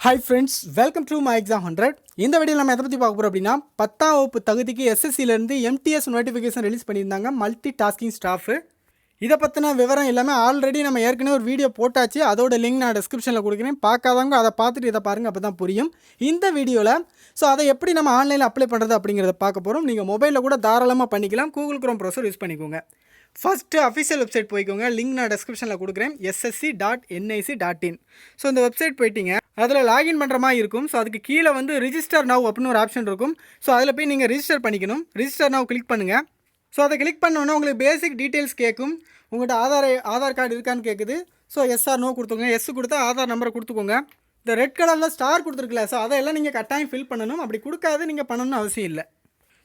Hi friends welcome to my exam hundred இந்த வீடியோவில் நம்ம எதை பற்றி பார்க்க போகிறோம் அப்படின்னா பத்தாம் வகுப்பு தகுதிக்கு எஸ்எஸ்சிலேருந்து எம்டிஎஸ் நோட்டிஃபிகேஷன் ரிலீஸ் பண்ணியிருந்தாங்க மல்டி டாஸ்கிங் ஸ்டாஃபு இதை பற்றின விவரம் எல்லாமே ஆல்ரெடி நம்ம ஏற்கனவே ஒரு வீடியோ போட்டாச்சு. அதோட லிங்க் நான் டிஸ்கிரிப்ஷனில் கொடுக்குறேன். பார்க்காதவங்க அதை பார்த்துட்டு இதை பாருங்கள் அப்போ தான் புரியும். இந்த வீடியோவில் ஸோ அதை எப்படி நம்ம ஆன்லைனில் அப்ளை பண்ணுறது அப்படிங்கிறத பார்க்க போகிறோம் நீங்கள் மொபைலில் கூட தாராளமாக பண்ணிக்கலாம். கூகுள் க்ரோம் ப்ரௌசர் யூஸ் பண்ணிக்கோங்க. ஃபஸ்ட்டு அஃபிஷியல் வெப்சைட் போய்க்கோங்க. லிங்க் நான் டிஸ்கிரிப்ஷனில் கொடுக்குறேன். SSC dot NIC dot in so இந்த வெப்சைட் போயிட்டீங்க. அதில் லாகின் பண்ணுற மாதிரி இருக்கும். ஸோ அதுக்கு கீழே வந்து ரிஜிஸ்டர் நவ் அப்படின்னு ஒரு ஆப்ஷன் இருக்கும். ஸோ அதில் போய் நீங்கள் ரிஜிஸ்டர் பண்ணிக்கணும். ரிஜிஸ்டர் நவ் கிளிக் பண்ணுங்கள் ஸோ அதை கிளிக் பண்ணோன்னே உங்களுக்கு பேசிக் டீட்டெயில்ஸ் கேட்கும். உங்கள்கிட்ட ஆதார் ஆதார் கார்டு இருக்கான்னு கேட்குது. ஸோ எஸ்ஆர் நோ கொடுத்துக்கோங்க. எஸ் கொடுத்தா ஆதார் நம்பரை கொடுத்துக்கோங்க. இந்த ரெட் கலரில் ஸ்டார் கொடுத்துருக்குல்ல. ஸோ அதெல்லாம் நீங்கள் கட்டாயம் ஃபில் பண்ணணும். அப்படி கொடுக்காது நீங்கள் பண்ணணும்னு அவசியம் இல்லை.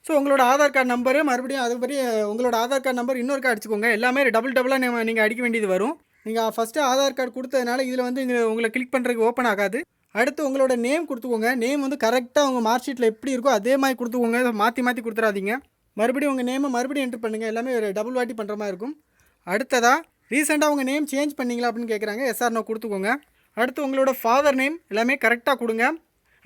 ஸோ உங்களோட ஆதார் கார்டு நம்பரு மறுபடியும் அதுபடி உங்களோட ஆதார் கார்டு நம்பர் இன்னொருக்கா அடிச்சுக்கோங்க எல்லாமே டபுள் டபுளாக நீங்கள் நீங்கள் அடிக்க வேண்டியது வரும். நீங்கள் ஃபஸ்ட்டு ஆதார் கார்டு கொடுத்ததுனால இதில் வந்து இங்கே உங்களை கிளிக் பண்ணுறதுக்கு ஓப்பன் ஆகாது. அடுத்து உங்களோட நேம் கொடுத்துக்கோங்க. நேம் வந்து கரெக்டாக உங்கள் மார்க் ஷீட்டில் எப்படி இருக்கோ அதே மாதிரி கொடுத்துக்கோங்க. மாற்றி மாற்றி கொடுத்துறாதீங்க. மறுபடியும் உங்கள் நேமை மறுபடியும் என்ட்ரு பண்ணுங்கள் எல்லாமே ஒரு டபுள் வாட்டி பண்ணுற மாதிரி இருக்கும். அடுத்ததாக ரீசெண்டாக உங்கள் நேம் சேஞ்ச் பண்ணீங்களா அப்படின்னு கேட்குறாங்க எஸ்ஆர் நோ கொடுத்துக்கோங்க. அடுத்து உங்களோட ஃபாதர் நேம் எல்லாமே கரெக்டாக கொடுங்க.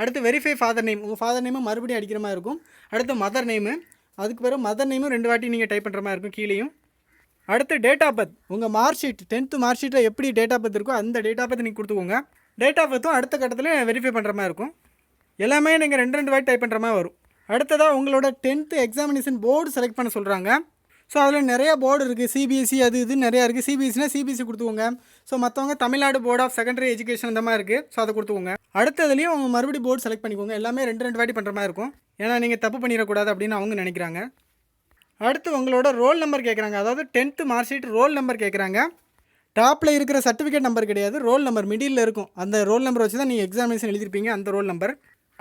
அடுத்து வெரிஃபை ஃபாதர் நேம் உங்கள் ஃபாதர் நேமும் மறுபடியும் அடிக்கிற மாதிரி இருக்கும். அடுத்து மதர் நேமு அதுக்கு பிறகு மதர் நேமும் ரெண்டு வாட்டி நீங்கள் டைப் பண்ணுற மாதிரி இருக்கும் கீழேயும். அடுத்து டேட் ஆஃப் பர்த் உங்கள் மார்க் ஷீட் டென்த்து மார்க் ஷீட்டில் எப்படி டேட் ஆஃப் பர்த் இருக்கோ அந்த டேட் ஆஃப் பர்த் நீங்கள் கொடுத்துக்கோங்க. டேட் ஆஃப் பர்த்தும் அடுத்த கட்டத்தில் வெரிஃபை பண்ணுற மாதிரி இருக்கும். எல்லாமே நீங்கள் ரெண்டு ரெண்டு வாட்டி டைப் பண்ணுற மாதிரி வரும். அடுத்ததாக உங்களோட டென்த்து எக்ஸாமினேஷன் போர்டு செலக்ட் பண்ண சொல்கிறாங்க ஸோ அதில் நிறைய போர்டு இருக்குது சிபிஎஸ்சி அது இது நிறையா இருக்குது சிபிஎஸ்சினா சிபிஎஸ்சி கொடுத்துக்கோங்க. ஸோ மற்றவங்க Tamil Nadu board of secondary education இந்த மாதிரி இருக்குது ஸோ அதை கொடுத்துக்கோங்க. அடுத்ததுலேயும் அவங்க மறுபடியும் போர்டு செலக்ட் பண்ணிக்கோங்க. எல்லாமே ரெண்டு ரெண்டு வாட்டி பண்ணுற மாதிரி இருக்கும். ஏன்னா நீங்கள் தப்பு பண்ணிடக்கூடாது அப்படின்னு அவங்க நினைக்கிறாங்க. அடுத்து உங்களோட ரோல் நம்பர் கேட்குறாங்க அதாவது tenth mark sheet roll number கேட்குறாங்க டாப்பில் இருக்கிற சர்டிஃபிகேட் நம்பர் கிடையாது. ரோல் நம்பர் மிடில் இருக்கும். அந்த ரோல் நம்பர் வச்சு தான் நீங்கள் எக்ஸாமினேஷன் எழுதிருப்பீங்க அந்த ரோல் நம்பர்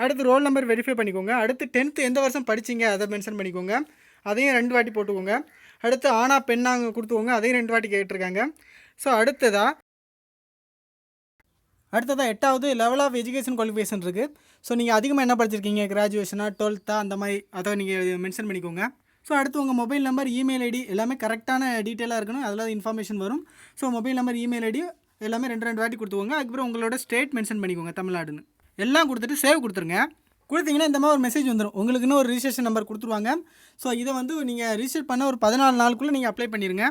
அடுத்து ரோல் நம்பர் வெரிஃபை பண்ணிக்கோங்க. அடுத்து டென்த்து எந்த வருஷம் படிச்சீங்க அதை மென்ஷன் பண்ணிக்கோங்க. அதையும் ரெண்டு வாட்டி போட்டுக்கோங்க. அடுத்து ஆனா பெண்ணாங்க கொடுத்துவோங்க அதையும் ரெண்டு வாட்டி கேட்டிருக்காங்க. ஸோ அடுத்ததாக அடுத்ததாக எட்டாவது லெவல் ஆஃப் எஜுகேஷன் குவாலிஃபிகேஷன் இருக்குது ஸோ நீங்கள் அதிகமாக என்ன படிச்சிருக்கீங்க? கிராஜுவேஷனாக டுவெல்த்தா அந்த மாதிரி அதை நீங்கள் மென்ஷன் பண்ணிக்கோங்க. ஸோ அடுத்து உங்கள் மொபைல் நம்பர் இமெயில் ஐடி எல்லாமே கரெக்டான டீட்டெயிலாக இருக்கணும். அதில் இன்ஃபர்மேஷன் வரும். So mobile number email ID எல்லாமே ரெண்டு ரெண்டு வாட்டி கொடுத்துவோங்க அதுக்கப்புறம் உங்களோட ஸ்டேட் மென்ஷன் பண்ணிக்கோங்க தமிழ்நாடுன்னு. எல்லாம் கொடுத்துட்டு சேவ் கொடுத்துருங்க. கொடுத்தீங்கன்னா இந்த மாதிரி ஒரு மெசேஜ் வந்துடும் உங்களுக்குன்னு ஒரு ரிஜிஸ்ட்ரேஷன் நம்பர் கொடுத்துருவாங்க. ஸோ இதை வந்து நீங்கள் ரிஜிஸ்டர் பண்ண ஒரு பதினாலு நாளுக்குள்ளே நீங்கள் அப்ளை பண்ணிடுங்க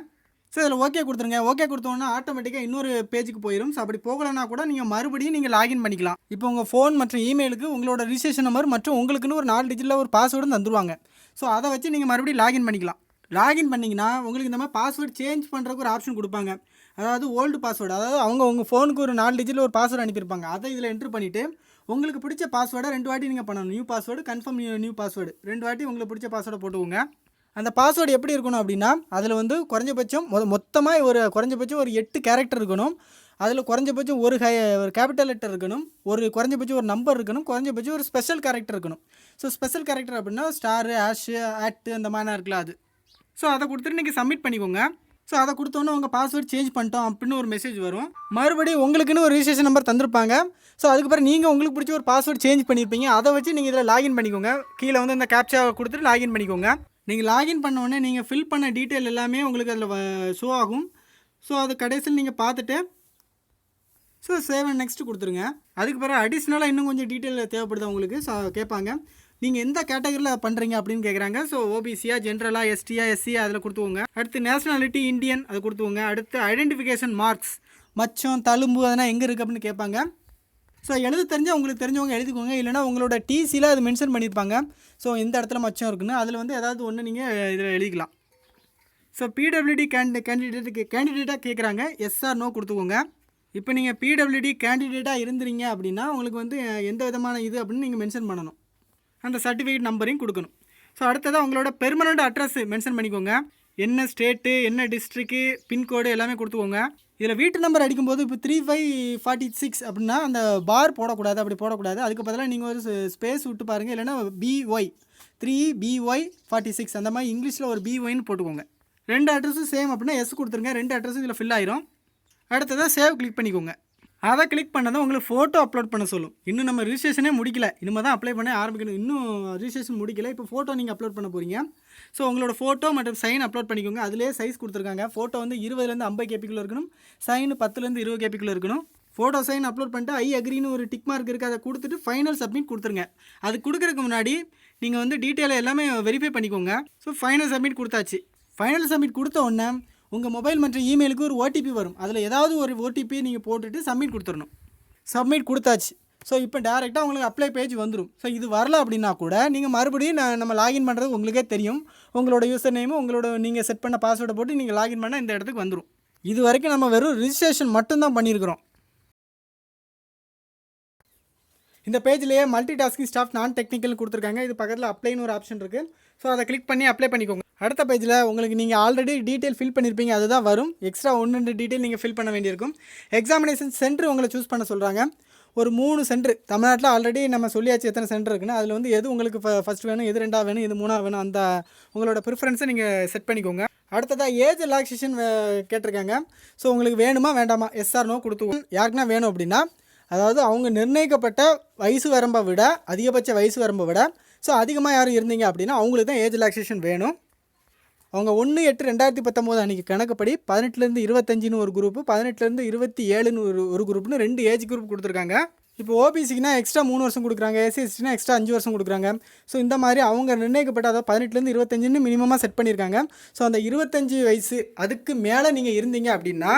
ஸோ இதில் ஓகே கொடுத்துருங்க. ஓகே கொடுத்தோன்னா ஆட்டோமேட்டிக்காக இன்னொரு பேஜுக்கு போயிடும் ஸோ அப்படி போகலைன்னா கூட நீங்கள் மறுபடியும் நீங்கள் லாகின் பண்ணிக்கலாம். இப்போ உங்கள் ஃபோன் மற்றும் இமெயிலுக்கு உங்களோட ரிஜிஸ்ட்ரேஷன் நம்பர் மற்றும் உங்களுக்குன்னு ஒரு நாலு டிஜிட்டில் ஒரு பாஸ்வேர்டும் தந்துருவாங்க. ஸோ அதை வச்சு நீங்கள் மறுபடியும் லாகின் பண்ணிக்கலாம். லாகின் பண்ணிங்கன்னா உங்களுக்கு இந்த மாதிரி பாஸ்வேர்டு சேஞ்ச் பண்ணுறதுக்கு ஒரு ஆப்ஷன் கொடுப்பாங்க. அதாவது ஓல்டு பாஸ்வேர்டு அதாவது அவங்க உங்கள் ஃபோனுக்கு ஒரு நாலு டிஜிட்டில் ஒரு பாஸ்வேர்டு அனுப்பியிருப்பாங்க. அதை இதில் என்ட்ரு பண்ணிவிட்டு உங்களுக்கு பிடிச்ச பாஸ்வேர்டை ரெண்டு வாட்டி நீங்கள் பண்ணணும். New password confirm new new password ரெண்டு வாட்டி உங்களுக்கு பிடிச்ச பாஸ்வேர்டை போட்டுக்கோங்க. அந்த பாஸ்வேர்டு எப்படி இருக்கணும் அப்படின்னா அதில் வந்து குறைஞ்சபட்சம் மொ மொத்தமாக ஒரு குறைஞ்சபட்சம் ஒரு எட்டு கேரக்டர் இருக்கணும். அதில் குறைஞ்சபட்சம் ஒரு ஹை ஒரு கேபிட்டல் லெட்டர் இருக்கணும். ஒரு குறைஞ்சபட்சம் ஒரு நம்பர் இருக்கணும். குறைஞ்சபட்சம் ஒரு ஸ்பெஷல் கேரக்டர் இருக்கணும். ஸோ ஸ்பெஷல் கேரக்டர் அப்படின்னா ஸ்டாரு ஆஷு ஆட்டு அந்த மாதிரிலாம் இருக்கலாம் அது. ஸோ அதை கொடுத்துட்டு நீங்கள் சப்மிட் பண்ணிக்கோங்க. ஸோ அதை கொடுத்தோன்னே உங்கள் பாஸ்வேர்ட் சேஞ்ச் பண்ணிட்டோம் அப்படின்னு ஒரு மெசேஜ் வரும். மறுபடியும் உங்களுக்குன்னு ஒரு ரிஜிஸ்ட்ரேஷன் நம்பர் தந்திருப்பாங்க. ஸோ அதுக்கப்புறம் நீங்கள் உங்களுக்கு பிடிச்ச ஒரு பாஸ்வேர்ட் சேஞ்ச் பண்ணியிருப்பீங்க அதை வச்சு நீங்கள் இதில் லாகின் பண்ணிக்கோங்க. கீழே வந்து இந்த கேப்சா கொடுத்துட்டு லாகின் பண்ணிக்கோங்க. நீங்கள் லாகின் பண்ணோடனே நீங்கள் ஃபில் பண்ண டீட்டெயில் எல்லாமே உங்களுக்கு அதில் ஷோ ஆகும். ஸோ அது கடைசியில் நீங்கள் பார்த்துட்டு ஸோ சேவ் அண்ட் நெக்ஸ்ட் கொடுத்துருங்க. அதுக்கு பிறகு அடிஷ்னலாக இன்னும் கொஞ்சம் டீட்டெயில் தேவைப்படுது உங்களுக்கு? ஸோ கேட்பாங்க. நீங்கள் எந்த கேட்டகரியில் பண்ணுறீங்க அப்படின்னு கேட்குறாங்க ஸோ ஓபிசியா ஜென்ரலாக எஸ்டியா எஸ்சி அதில் கொடுத்துவோங்க அடுத்து நேஷனாலிட்டி இந்தியன் அது கொடுத்துவோங்க அடுத்து ஐடென்டிஃபிகேஷன் மார்க்ஸ் மச்சம் தழும்பு அதெல்லாம் எங்கே இருக்குது அப்படின்னு கேட்பாங்க. ஸோ எழுத தெரிஞ்சால் உங்களுக்கு தெரிஞ்சவங்க எழுதிக்கோங்க. இல்லைனா உங்களோட டிசியில் அது மென்ஷன் பண்ணியிருப்பாங்க. ஸோ எந்த இடத்துல மச்சம் இருக்குன்னு. அதில் வந்து ஏதாவது ஒன்று நீங்கள் இதில் எழுதிக்கலாம். ஸோ பிடபிள்யூடி கேண்டி கேண்டிடேட்டுக்கு கேண்டிடேட்டாக கேட்குறாங்க எஸ்ஆர் நோ கொடுத்துக்கோங்க. இப்போ நீங்கள் பிடபிள்யூடி கேண்டிடேட்டாக இருந்துறீங்க அப்படின்னா உங்களுக்கு வந்து எந்த விதமான இது அப்படின்னு நீங்கள் மென்ஷன் பண்ணணும். அந்த சர்டிஃபிகேட் நம்பரையும் கொடுக்கணும். ஸோ அடுத்ததாக உங்களோட பெர்மனண்ட் அட்ரஸ் மென்ஷன் பண்ணிக்கோங்க. என்ன ஸ்டேட்டு என்ன டிஸ்ட்ரிக்கு பின்கோடு எல்லாமே கொடுத்துக்கோங்க. இதில் வீட்டு நம்பர் அடிக்கும்போது இப்போ த்ரீ ஃபைவ் ஃபார்ட்டி சிக்ஸ் அப்படின்னா அந்த பார் போடக்கூடாது அப்படி போடக்கூடாது. அதுக்கு பதிலாக நீங்கள் ஒரு ஸ்பேஸ் விட்டு பாருங்கள் இல்லைன்னா P Y three P Y forty six அந்த மாதிரி இங்கிலீஷில் ஒரு பிஒய்னு போட்டுக்கோங்க. ரெண்டு அட்ரஸும் சேம் அப்படின்னா எஸ் கொடுத்துருங்க. ரெண்டு அட்ரஸும் இதில் ஃபில் ஆயிரும். அடுத்ததாக சேவ் கிளிக் பண்ணிக்கோங்க. அதை கிளிக் பண்ணதான் உங்களுக்கு ஃபோட்டோ அப்லோட் பண்ண சொல்லும். இன்னும் நம்ம ரிஜிஸ்ட்ரேஷனே முடிக்கல. இனிமேல் தான் அப்ளை பண்ண ஆரம்பிக்கணும். இன்னும் ரிஜிஸ்ட்ரேஷன் முடிக்கல. இப்போ ஃபோட்டோ நீங்கள் அப்லோட் பண்ண போகிறீங்க ஸோ உங்களோட ஃபோட்டோ மற்றும் சைன் அப்லோட் பண்ணிக்கோங்க. அதிலே சைஸ் கொடுத்துருக்காங்க. ஃபோட்டோ வந்து இருபதுலேருந்து ஐம்பது கேபிக்குள்ளே இருக்கணும். சைன் பத்துலேருந்து இருபது கேபிக்குள்ளே இருக்கணும். ஃபோட்டோ சைன் அப்லோட் பண்ணிட்டு ஐ அக்ரின்னு ஒரு டிக் மார்க் இருக்குது அதை கொடுத்துட்டு ஃபைனல் சப்மிட் கொடுத்துருங்க. அது கொடுக்குறதுக்கு முன்னாடி நீங்கள் வந்து டீட்டெயிலாக எல்லாமே வெரிஃபை பண்ணிக்கோங்க. ஸோ ஃபைனல் சப்மிட் கொடுத்தாச்சு. ஃபைனல் சப்மிட் கொடுத்த உடனே உங்கள் மொபைல் மற்றும் இமெயிலுக்கு ஒரு ஓடிபி வரும். அதில் ஏதாவது ஒரு ஓடிபி நீங்கள் போட்டுட்டு சப்மிட் கொடுத்துடணும். சப்மிட் கொடுத்தாச்சு. ஸோ இப்போ டேரெக்டாக உங்களுக்கு அப்ளை பேஜ் வந்துடும் ஸோ இது வரல அப்படின்னா கூட நீங்கள் மறுபடியும் நான் நம்ம லாகின் பண்ணுறது உங்களுக்கே தெரியும். உங்களோட யூசர் நேமும் உங்களோட நீங்கள் செட் பண்ண பாஸ்வேர்டை போட்டு நீங்கள் லாகின் பண்ணால் இந்த இடத்துக்கு வந்துடும் இது வரைக்கும் நம்ம வெறும் ரிஜிஸ்ட்ரேஷன் மட்டும்தான் பண்ணியிருக்கிறோம் இந்த பேஜ்லேயே multi tasking staff non technical கொடுத்துருக்காங்க. இது பக்கத்தில் அப்ளைன்னு ஒரு ஆப்ஷன் இருக்குது ஸோ அதை கிளிக் பண்ணி அப்ளை பண்ணிக்கோங்க. அடுத்த பேஜில் உங்களுக்கு நீங்கள் ஆல்ரெடி டீட்டெயில் ஃபில் பண்ணியிருப்பீங்க அதுதான் வரும். எக்ஸ்ட்ரா ஒன்று ரெண்டு டீட்டெயில் நீங்கள் ஃபில் பண்ண வேண்டியிருக்கும். எக்ஸாமினேஷன் சென்டர் உங்களை சூஸ் பண்ண சொல்கிறாங்க ஒரு மூணு சென்டர் தமிழ்நாட்டில் ஆல்ரெடி நம்ம சொல்லியாச்சு எத்தனை சென்டர் இருக்குன்னு. அதில் வந்து எது உங்களுக்கு ஃபஸ்ட் வேணும் எது ரெண்டாக வேணும் எது மூணாக வேணும் அந்த உங்களோட ப்ரிஃபரன்ஸை நீங்கள் செட் பண்ணிக்கோங்க. அடுத்ததாக ஏஜ் ரிலாக்ஸேஷன் கேட்டிருக்காங்க. ஸோ உங்களுக்கு வேணுமா வேண்டாமா? எஸ்ஆர் நோ கொடுத்து யாருக்குன்னா வேணும் அப்படின்னா அதாவது அவங்க நிர்ணயிக்கப்பட்ட வயசு வரம்பை விட அதிகபட்ச வயசு வரம்பை விட ஸோ அதிகமாக யாரும் இருந்தீங்க அப்படின்னா அவங்களுக்கு தான் ஏஜ் ரிலாக்ஸேஷன் வேணும். அவங்க ஒன்று எட்டு ரெண்டாயிரத்தி பத்தொம்போது அன்றைக்கி கணக்குப்படி பதினெட்டுலேருந்து இருபத்தஞ்சின்னு ஒரு குரூப்பு பதினெட்டுலேருந்து இருபத்தி ஏழுன்னு ஒரு ஒரு குரூப்னு ரெண்டு ஏஜ் குரூப் கொடுத்துருக்காங்க. இப்போ ஓபிசிக்குனா எக்ஸ்ட்ரா மூணு வருஷம் கொடுக்குறாங்க எஸ்சிஎஸ்டினா எக்ஸ்ட்ரா அஞ்சு வருஷம் கொடுக்குறாங்க. ஸோ இந்த மாதிரி அவங்க நிர்ணயிக்கப்பட்ட அதாவது பதினெட்டுலேருந்து இருபத்தஞ்சுன்னு மினிமமாக செட் பண்ணியிருக்காங்க. ஸோ அந்த இருபத்தஞ்சி வயசு அதுக்கு மேலே நீங்கள் இருந்தீங்க அப்படின்னா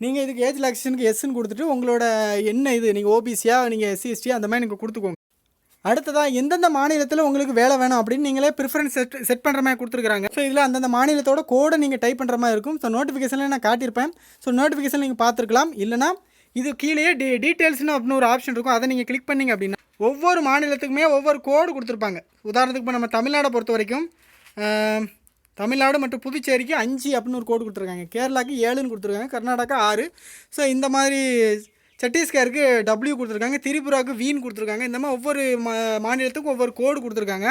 நீங்கள் இதுக்கு ஏஜ் ரிலாக்ஸேஷனுக்கு எஸ்ன்னு கொடுத்துட்டு உங்களோட என்ன இது? நீங்கள் ஓபிசியாக நீங்கள் எஸ்சிஎஸ்டியா அந்த மாதிரி நீங்கள் கொடுத்துக்கோங்க. அடுத்ததாக எந்தெந்த மாநிலத்தில் உங்களுக்கு வேலை வேணும் அப்படின்னு நீங்களே ப்ரிஃபரன்ஸ் செட் செட் பண்ணுற மாதிரி கொடுத்துருக்காங்க ஸோ இதில் அந்தந்த மாநிலத்தோட கோடை நீங்கள் டைப் பண்ணுற மாதிரி இருக்கும். ஸோ நோட்டிஃபிகேஷனில் நான் காட்டியிருப்பேன். ஸோ நோட்டிஃபிகேஷன் நீங்கள் பார்த்துருக்கலாம். இல்லைனா இது கீழேயே டி டீட்டெயில்ஸ்னு அப்படின்னு ஒரு ஆப்ஷன் இருக்கும். அதை நீங்கள் கிளிக் பண்ணீங்க அப்படின்னா ஒவ்வொரு மாநிலத்துக்குமே ஒவ்வொரு கோடு கொடுத்துருப்பாங்க. உதாரணத்துக்கு இப்போ நம்ம தமிழ்நாடை பொறுத்த வரைக்கும் தமிழ்நாடு மற்றும் புதுச்சேரிக்கு அஞ்சு அப்படின்னு ஒரு கோடு கொடுத்துருக்காங்க. கேரளாக்கு ஏழுன்னு கொடுத்துருக்காங்க. கர்நாடகா ஆறு. ஸோ இந்த மாதிரி சத்தீஸ்கருக்கு டபிள்யூ கொடுத்துருக்காங்க திரிபுராவுக்கு வீன் கொடுத்துருக்காங்க. இந்த மாதிரி ஒவ்வொரு மா மாநிலத்துக்கும் ஒவ்வொரு கோடு கொடுத்துருக்காங்க.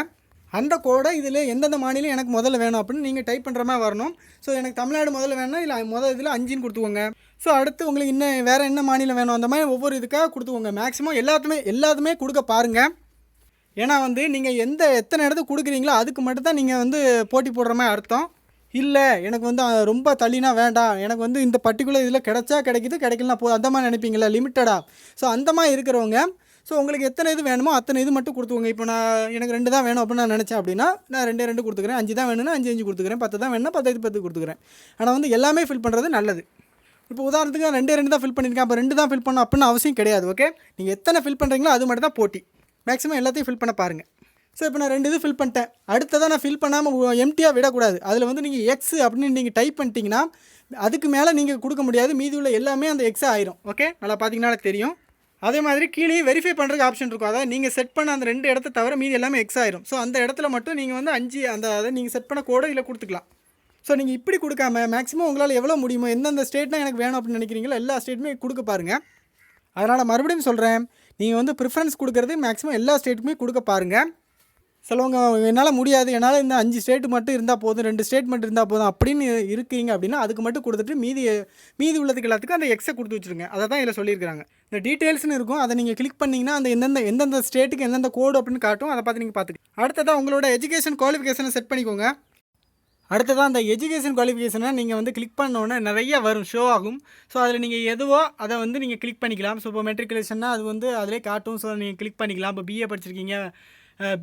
அந்த கோடை இதில் எந்தெந்த மாநிலம் எனக்கு முதல்ல வேணும் அப்படின்னு நீங்கள் டைப் பண்ணுற மாதிரி வரணும். ஸோ எனக்கு தமிழ்நாடு முதல்ல வேணும்னா இல்லை முதல் இதில் அஞ்சுன்னு கொடுத்துக்கோங்க. ஸோ அடுத்து உங்களுக்கு இன்னும் வேறு என்ன மாநிலம் வேணும்? அந்த மாதிரி ஒவ்வொரு இதுக்காக கொடுத்துக்கோங்க. மேக்ஸிமம் எல்லாத்துமே எல்லாத்துமே கொடுக்க பாருங்கள் ஏன்னா வந்து நீங்கள் எந்த எத்தனை இடத்துக்கு கொடுக்குறீங்களோ அதுக்கு மட்டும் தான் நீங்கள் வந்து போட்டி போடுற மாதிரி அர்த்தம். இல்லை எனக்கு வந்து ரொம்ப தள்ளினா வேண்டாம் எனக்கு வந்து இந்த பர்டிகுலர் இதில் கிடைச்சா கிடைக்குது கிடைக்கலனா போ அந்த மாதிரி நினைப்பீங்களா லிமிட்டடாக ஸோ அந்த மாதிரி இருக்கிறவங்க ஸோ உங்களுக்கு எத்தனை இது வேணுமோ அத்தனை இது மட்டும் கொடுத்துக்கோங்க. இப்போ நான் எனக்கு ரெண்டு தான் வேணும் அப்படின்னு நான் நினச்சேன் அப்படின்னா நான் ரெண்டே ரெண்டு கொடுத்துக்கிறேன். அஞ்சு தான் வேணும்னா அஞ்சு அஞ்சு கொடுத்துக்கிறேன். பத்து தான் வேணும்னா பத்து பத்து கொடுத்துக்கிறேன். ஆனால் வந்து எல்லாமே ஃபில் பண்ணுறது நல்லது. இப்போ உதாரணத்துக்கு நான் ரெண்டே ரெண்டு தான் ஃபில் பண்ணியிருக்கேன். அப்போ ரெண்டு தான் ஃபில் பண்ணணும் அப்படின்னு அவசியம் கிடையாது ஓகே நீங்கள் எத்தனை ஃபில் பண்ணுறீங்களோ அது மட்டும் தான் போட்டி. மேக்ஸிமம் எல்லாத்தையும் ஃபில் பண்ண பாருங்கள் ஸோ இப்போ நான் ரெண்டு இது ஃபில் பண்ணிட்டேன். அடுத்ததாக நான் ஃபில் பண்ணாமல் எம்டியாக விடக்கூடாது. அதில் வந்து நீங்கள் எக்ஸ் அப்படின்னு நீங்கள் டைப் பண்ணிட்டீங்கன்னா அதுக்கு மேலே நீங்கள் கொடுக்க முடியாது. மீதி உள்ள எல்லாமே அந்த எக்ஸே ஆயிரும். ஓகே நல்லா பார்த்தீங்கன்னா தெரியும். அதே மாதிரி கீழே வெரிஃபை பண்ணுறதுக்கு ஆப்ஷன் இருக்கும். அதாவது நீங்கள் செட் பண்ண அந்த ரெண்டு இடத்த தவிர மீதி எல்லாமே எக்ஸ் ஆயிரும். ஸோ அந்த இடத்துல மட்டும் நீங்கள் வந்து அஞ்சு அந்த அதை நீங்கள் செட் பண்ண கோடை இல்லை கொடுத்துக்கலாம். ஸோ நீங்கள் இப்படி கொடுக்காம மேக்ஸிமம் உங்களால் எவ்வளோ முடியுமோ எந்தெந்த ஸ்டேட்னா எனக்கு வேணும் அப்படின்னு நினைக்கிறீங்களோ எல்லா ஸ்டேட்டுமே கொடுக்க பாருங்கள் அதனால் மறுபடியும் சொல்கிறேன் நீங்கள் வந்து ப்ரிஃபரன்ஸ் கொடுக்குறது மேக்ஸிமம் எல்லா ஸ்டேட்டுமே கொடுக்க பாருங்கள் சிலவங்க என்னால் முடியாது என்னால் இந்த அஞ்சு ஸ்டேட் மட்டும் இருந்தால் போதும் ரெண்டு ஸ்டேட் மட்டும் இருந்தால் போதும் அப்படின்னு இருக்கீங்க அப்படின்னா அதுக்கு மட்டும் கொடுத்துட்டு மீதி மீதி உள்ளதுக்கு எல்லாத்துக்கும் அந்த எக்ஸை கொடுத்து வச்சுருங்க. அதை தான் இதில் சொல்லியிருக்காங்க இந்த டீட்டெயில்ஸ்னு இருக்கும் அதை நீங்கள் கிளிக் பண்ணிங்கன்னா அந்த எந்தெந்த எந்தெந்த ஸ்டேட்டுக்கு எந்தெந்த கோடு அப்படின்னு காட்டும் அதை பார்த்து நீங்கள் பார்த்துக்கலாம். அடுத்ததாக உங்களோட எஜுகேஷன் குவாலிஃபிகேஷனை செட் பண்ணிக்கோங்க. அடுத்ததாக அந்த எஜுகேஷன் குவாலிஃபிகேஷனை நீங்கள் வந்து கிளிக் பண்ணோன்னே நிறைய வரும் ஷோ ஆகும். ஸோ அதில் நீங்கள் எதுவோ அதை வந்து நீங்கள் கிளிக் பண்ணிக்கலாம். ஸோ இப்போ மெட்ரிகுலேஷன்னா அது வந்து அதிலே காட்டும். ஸோ நீங்கள் கிளிக் பண்ணிக்கலாம். இப்போ பிஏ படிச்சிருக்கீங்க.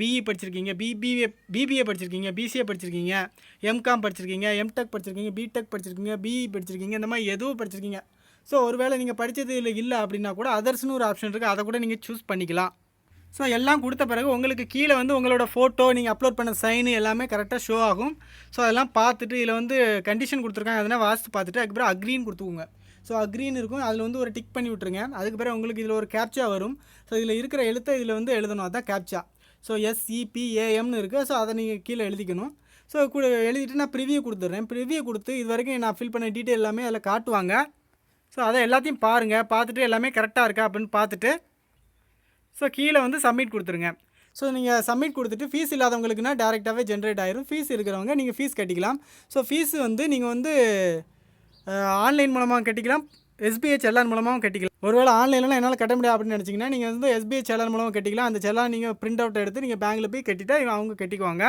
பிஇ படிச்சிருக்கீங்க பிபிஏ பிபிஏ படிச்சிருக்கீங்க பிசிஏ படிச்சிருக்கீங்க எம்காம் படிச்சிருக்கீங்க எம்டெக் படிச்சிருக்கீங்க பிடெக் படிச்சிருக்கீங்க பிஇ படிச்சிருக்கீங்க இந்த மாதிரி எதுவும் படிச்சிருக்கீங்க. ஸோ ஒருவேளை நீங்கள் படித்தது இல்லை இல்லை அப்படின்னா கூட அதர்ஸ்னு ஒரு ஆப்ஷன் இருக்குது அதை கூட நீங்கள் சூஸ் பண்ணிக்கலாம். ஸோ எல்லாம் கொடுத்த பிறகு உங்களுக்கு கீழே வந்து உங்களோட ஃபோட்டோ நீங்கள் அப்லோட் பண்ண சைனு எல்லாமே கரெக்டாக ஷோ ஆகும். ஸோ அதெல்லாம் பார்த்துட்டு இதில் வந்து கண்டிஷன் கொடுத்துருக்காங்க. அதனால் வாசித்து பார்த்துட்டு அதுக்கப்புறம் அக்ரீன் கொடுத்துக்கோங்க. ஸோ அக்ரீன் இருக்கும். அதில் வந்து ஒரு டிக் பண்ணி விட்ருங்க அதுக்கு பிறகு உங்களுக்கு இதில் ஒரு கேப்ச்சா வரும். ஸோ இதில் இருக்கிற எழுத்தை இதில் வந்து எழுதணும். அதுதான் கேப்ச்சா ஸோ எஸ்இபிஏஎம்னு e, இருக்குது ஸோ அதை நீங்கள் கீழே எழுதிக்கணும். ஸோ கூட எழுதிட்டு நான் ப்ரிவியூ கொடுத்துட்றேன் ப்ரிவியூ கொடுத்து இது வரைக்கும் நான் ஃபில் பண்ண டீட்டெயில் எல்லாமே அதில் காட்டுவாங்க. ஸோ அதை எல்லாத்தையும் பாருங்கள் பார்த்துட்டு எல்லாமே கரெக்டாக இருக்கா அப்படின்னு பார்த்துட்டு ஸோ கீழே வந்து சப்மிட் கொடுத்துருங்க. ஸோ நீங்கள் சப்மிட் கொடுத்துட்டு ஃபீஸ் இல்லாதவங்களுக்குனா டேரெக்டாகவே ஜென்ரேட் ஆயிரும். ஃபீஸ் இருக்கிறவங்க நீங்கள் ஃபீஸ் கட்டிக்கலாம். ஸோ ஃபீஸ் வந்து நீங்கள் வந்து ஆன்லைன் மூலமாக கட்டிக்கலாம். எஸ்பிஐ செல்லான் மூலமாகவும் கட்டிக்கலாம். ஒருவேளை ஆன்லைனில் என்னால் கட்ட முடியாது அப்படின்னு நினச்சிங்கன்னா நீங்கள் வந்து எஸ்பிஐ செல்லான் மூலமாக கட்டிக்கலாம். அந்த செல்லான் நீங்கள் பிரிண்ட் அவுட் எடுத்து நீங்கள் பேங்க்கில் போய் கட்டிட்டா அவங்க கட்டிக்குவாங்க.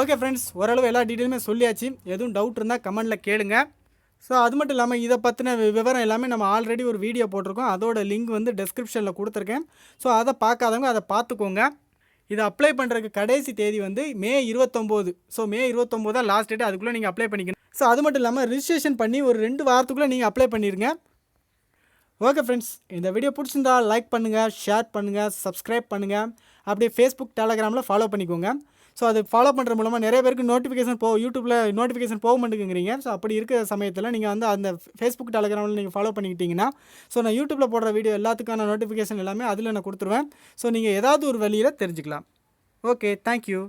ஓகே ஃப்ரெண்ட்ஸ் ஓரளவு எல்லா டீட்டெயிலுமே சொல்லியாச்சு. எதுவும் டவுட் இருந்தால் கமெண்ட்டில் கேளுங்க. ஸோ அது மட்டும் இல்லாமல் இதை பற்றின விவரம் எல்லாமே நம்ம ஆல்ரெடி ஒரு வீடியோ போட்டிருக்கோம். அதோட லிங்க் வந்து டெஸ்கிரிப்ஷனில் கொடுத்துருக்கேன். ஸோ அதை பார்க்காதவங்க அதை பார்த்துக்கோங்க. இதை அப்ளை பண்ணுறதுக்கு கடைசி தேதி வந்து மே இருபத்தொம்போது. ஸோ மே இருபத்தொம்போது தான் லாஸ்ட் டேட் அதுக்குள்ளே நீங்கள் அப்ளை பண்ணிக்கணும். ஸோ அது மட்டும் இல்லாமல் ரிஜிஸ்ட்ரேஷன் பண்ணி ஒரு ரெண்டு வாரத்துக்குள்ளே நீங்கள் அப்ளை பண்ணிடுங்க ஓகே ஃப்ரெண்ட்ஸ் இந்த வீடியோ பிடிச்சிருந்தா லைக் பண்ணுங்கள் ஷேர் பண்ணுங்கள் சப்ஸ்கிரைப் பண்ணுங்கள் அப்படியே ஃபேஸ்புக் டெலகிராமில் ஃபாலோ பண்ணிக்கோங்க. ஸோ அது ஃபாலோ பண்ணுற மூலமாக நிறைய பேருக்கு நோட்டிஃபிகேஷன் போ யூடியூப்பில் நோட்டிஃபிகேஷன் போக மாட்டேங்கிறீங்க ஸோ அப்படி இருக்கிற சமயத்தில் நீங்கள் வந்து அந்த ஃபேஸ்புக் டெலகிராமில் நீங்கள் ஃபாலோ பண்ணிக்கிட்டிங்கன்னா ஸோ நான் யூடியூப்பில் போடுற வீடியோ எல்லாத்துக்கான நோட்டிஃபிகேஷன் எல்லாமே அதில் நான் கொடுத்துருவேன். ஸோ நீங்கள் ஏதாவது ஒரு வழியில் தெரிஞ்சுக்கலாம். Okay thank you